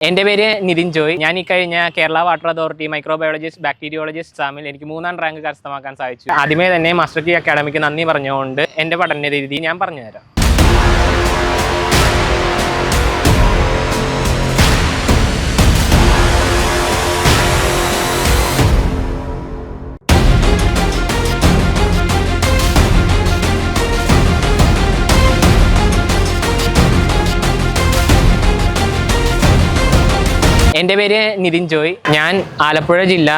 എന്റെ പേര് നിതിൻ ജോയ്. ഞാൻ ഈ കഴിഞ്ഞ Kerala water authority microbiologist bacteriologist എക്സാമിൽ എനിക്ക് മൂന്നാം റാങ്ക് കരസ്ഥമാക്കാൻ സാധിച്ചു. ആദ്യമേ തന്നെ മാസ്റ്റർ കി അക്കാഡമിക്ക് നന്ദി പറഞ്ഞുകൊണ്ട് എന്റെ പഠന രീതി ഞാൻ പറഞ്ഞുതരാം എന്റെ പേര് നിതിൻ ജോയ്. ഞാൻ ആലപ്പുഴ ജില്ല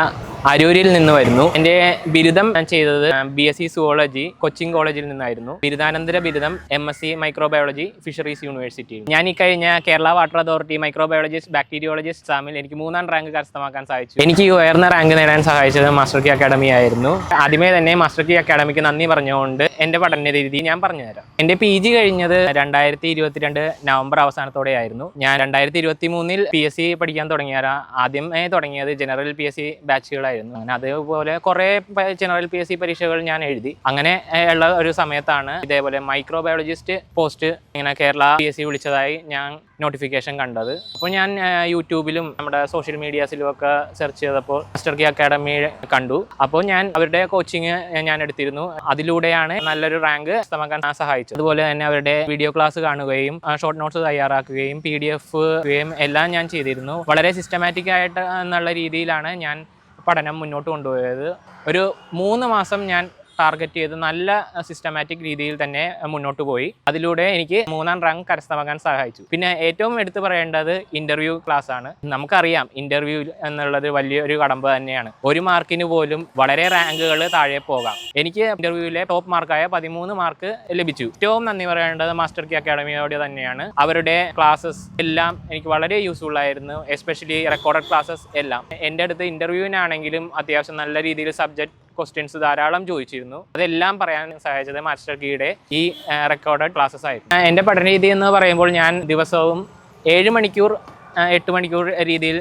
അരൂരിൽ നിന്ന് വരുന്നു. എന്റെ ബിരുദം ഞാൻ ചെയ്തത് B S C zoology Cochin കോളേജിൽ നിന്നായിരുന്നു. ബിരുദാനന്തര ബിരുദം M S C microbiology fisheries യൂണിവേഴ്സിറ്റിയിൽ ഞാൻ ഈ കഴിഞ്ഞ Kerala water authority microbiologist bacteriologist എക്സാമിൽ എനിക്ക് മൂന്നാം റാങ്ക് കരസ്ഥമാക്കാൻ സാധിച്ചു. എനിക്ക് ഉയർന്ന റാങ്ക് നേടാൻ സഹായിച്ചത് മാസ്റ്റർ കി അക്കാഡമി ആയിരുന്നു. ആദ്യമേ തന്നെ മാസ്റ്റർ കി അക്കാഡമിക്ക് നന്ദി പറഞ്ഞുകൊണ്ട് എന്റെ പഠന രീതി ഞാൻ പറഞ്ഞുതരാം. എന്റെ പി ജി കഴിഞ്ഞത് രണ്ടായിരത്തി ഇരുപത്തിരണ്ട് നവംബർ അവസാനത്തോടെ ആയിരുന്നു ഞാൻ രണ്ടായിരത്തി ഇരുപത്തി മൂന്നിൽ പി എസ് സി പഠിക്കാൻ തുടങ്ങിയ ആദ്യമേ തുടങ്ങിയത് ജനറൽ പി എസ് സി ബാച്ചുകളായിരുന്നു അങ്ങനെ അതേപോലെ കുറേ ജനറൽ പി എസ് സി പരീക്ഷകൾ ഞാൻ എഴുതി. അങ്ങനെ ഉള്ള ഒരു സമയത്താണ് ഇതേപോലെ മൈക്രോബയോളജിസ്റ്റ് പോസ്റ്റ് ഇങ്ങനെ കേരള പി എസ് സി വിളിച്ചതായി ഞാൻ നോട്ടിഫിക്കേഷൻ കണ്ടത്. അപ്പോൾ ഞാൻ യൂട്യൂബിലും നമ്മുടെ സോഷ്യൽ മീഡിയാസിലും ഒക്കെ സെർച്ച് ചെയ്തപ്പോൾ മാസ്റ്റർ കി അക്കാഡമി കണ്ടു. അപ്പോൾ ഞാൻ അവരുടെ കോച്ചിങ് ഞാൻ എടുത്തിരുന്നു. അതിലൂടെയാണ് നല്ലൊരു റാങ്ക് കരസ്ഥമാക്കാൻ സഹായിച്ചത്. അതുപോലെ തന്നെ അവരുടെ വീഡിയോ ക്ലാസ് കാണുകയും ഷോർട്ട് നോട്ട്സ് തയ്യാറാക്കുകയും പി ഡി എഫ് എല്ലാം ഞാൻ ചെയ്തിരുന്നു. വളരെ സിസ്റ്റമാറ്റിക് ആയിട്ട് എന്നുള്ള രീതിയിലാണ് ഞാൻ പഠനം മുന്നോട്ട് കൊണ്ടുപോയത്. ഒരു മൂന്ന് മാസം ഞാൻ ടാർഗറ്റ് ചെയ്ത് നല്ല സിസ്റ്റമാറ്റിക് രീതിയിൽ തന്നെ മുന്നോട്ട് പോയി. അതിലൂടെ എനിക്ക് മൂന്നാം റാങ്ക് കരസ്ഥമാക്കാൻ സഹായിച്ചു. പിന്നെ ഏറ്റവും എടുത്തു പറയേണ്ടത് ഇന്റർവ്യൂ ക്ലാസ് ആണ്. നമുക്കറിയാം ഇന്റർവ്യൂ എന്നുള്ളത് വലിയൊരു കടമ്പ തന്നെയാണ്. ഒരു മാർക്കിന് പോലും വളരെ റാങ്കുകൾ താഴെ പോകാം. എനിക്ക് ഇന്റർവ്യൂവിലെ ടോപ്പ് മാർക്കായ പതിമൂന്ന് മാർക്ക് ലഭിച്ചു. ഏറ്റവും നന്ദി പറയേണ്ടത് മാസ്റ്റർ കി അക്കാഡമിയോട് തന്നെയാണ്. അവരുടെ ക്ലാസ്സസ് എല്ലാം എനിക്ക് വളരെ യൂസ്ഫുൾ ആയിരുന്നു. എസ്പെഷ്യലി റെക്കോർഡഡ് ക്ലാസ്സസ് എല്ലാം. എന്റെ അടുത്ത് ഇന്റർവ്യൂവിനാണെങ്കിലും അത്യാവശ്യം നല്ല രീതിയിൽ സബ്ജക്ട് ക്വസ്റ്റ്യൻസ് ധാരാളം ചോദിച്ചിരുന്നു. അതെല്ലാം പറയാൻ സഹായിച്ചത് മാസ്റ്റർ കീയുടെ ഈ റെക്കോർഡഡ് ക്ലാസ്സസ് ആയിരുന്നു. എന്റെ പഠന രീതി എന്ന് പറയുമ്പോൾ ഞാൻ ദിവസവും ഏഴ് മണിക്കൂർ എട്ട് മണിക്കൂർ രീതിയിൽ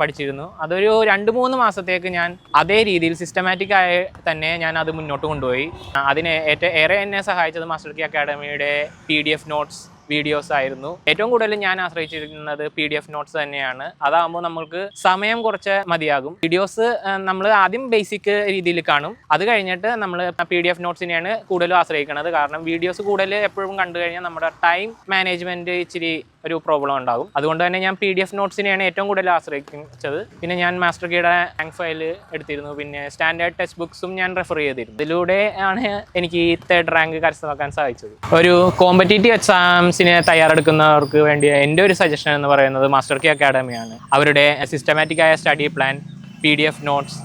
പഠിച്ചിരുന്നു. അതൊരു രണ്ട് മൂന്ന് മാസത്തേക്ക് ഞാൻ അതേ രീതിയിൽ സിസ്റ്റമാറ്റിക് ആയി തന്നെ ഞാൻ അത് മുന്നോട്ട് കൊണ്ടുപോയി. അതിന് ഏറ്റവും ഏറെ എന്നെ സഹായിച്ചത് master key അക്കാഡമിയുടെ P D F notes videos ആയിരുന്നു. ഏറ്റവും കൂടുതൽ ഞാൻ ആശ്രയിച്ചിരിക്കുന്നത് പി ഡി എഫ് നോട്ട്സ് തന്നെയാണ്. അതാകുമ്പോൾ നമുക്ക് സമയം കുറച്ച് മതിയാകും. വീഡിയോസ് നമ്മൾ ആദ്യം ബേസിക് രീതിയിൽ കാണും. അത് കഴിഞ്ഞിട്ട് നമ്മൾ പി ഡി എഫ് നോട്ട്സിനെയാണ് കൂടുതലും ആശ്രയിക്കുന്നത് കാരണം വീഡിയോസ് കൂടുതൽ എപ്പോഴും കണ്ടു കഴിഞ്ഞാൽ നമ്മുടെ ടൈം മാനേജ്മെന്റ് ഇച്ചിരി ഒരു പ്രോബ്ലം ഉണ്ടാകും. അതുകൊണ്ട് തന്നെ ഞാൻ പി ഡി എഫ് നോട്ട്സിനെയാണ് ഏറ്റവും കൂടുതൽ ആശ്രയിച്ചത്. പിന്നെ ഞാൻ മാസ്റ്റർ കീയുടെ റാങ്ക് ഫയൽ എടുത്തിരുന്നു. പിന്നെ സ്റ്റാൻഡേർഡ് ടെക്സ്റ്റ് ബുക്സും ഞാൻ റെഫർ ചെയ്തിരുന്നു. ഇതിലൂടെ ആണ് എനിക്ക് ഈ തേർഡ് റാങ്ക് കരസ്ഥമാക്കാൻ സാധിച്ചത്. ഒരു കോമ്പറ്റേറ്റീവ് എക്സാംസിന് തയ്യാറെടുക്കുന്നവർക്ക് വേണ്ടി എന്റെ ഒരു സജഷൻ എന്ന് പറയുന്നത് മാസ്റ്റർ കീ അക്കാഡമിയാണ് അവരുടെ സിസ്റ്റമാറ്റിക് ആയ study plan P D F notes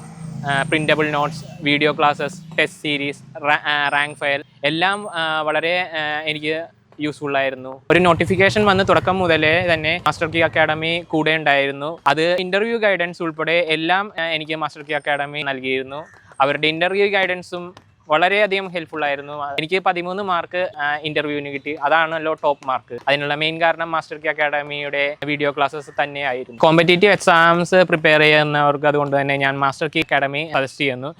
printable notes video classes test series rank file എല്ലാം വളരെ എനിക്ക് യൂസ്ഫുൾ ആയിരുന്നു. ഒരു നോട്ടിഫിക്കേഷൻ വന്ന് തുടക്കം മുതലേ തന്നെ മാസ്റ്റർ കി അക്കാഡമി കൂടെ ഉണ്ടായിരുന്നു. അത് ഇന്റർവ്യൂ ഗൈഡൻസ് ഉൾപ്പെടെ എല്ലാം എനിക്ക് മാസ്റ്റർ കി അക്കാഡമി നൽകിയിരുന്നു. അവരുടെ ഇന്റർവ്യൂ ഗൈഡൻസും വളരെയധികം ഹെൽപ്ഫുൾ ആയിരുന്നു. എനിക്ക് പതിമൂന്ന് മാർക്ക് ഇന്റർവ്യൂവിന് കിട്ടി. അതാണല്ലോ ടോപ്പ് മാർക്ക് അതിനുള്ള മെയിൻ കാരണം മാസ്റ്റർ കി അക്കാഡമിയുടെ വീഡിയോ ക്ലാസ്സസ് തന്നെയായിരുന്നു. കോമ്പറ്റേറ്റീവ് എക്സാംസ് പ്രിപ്പയർ ചെയ്യുന്നവർക്ക് അതുകൊണ്ട് തന്നെ ഞാൻ മാസ്റ്റർ കി അക്കാഡമി സജസ്റ്റ് ചെയ്യുന്നു.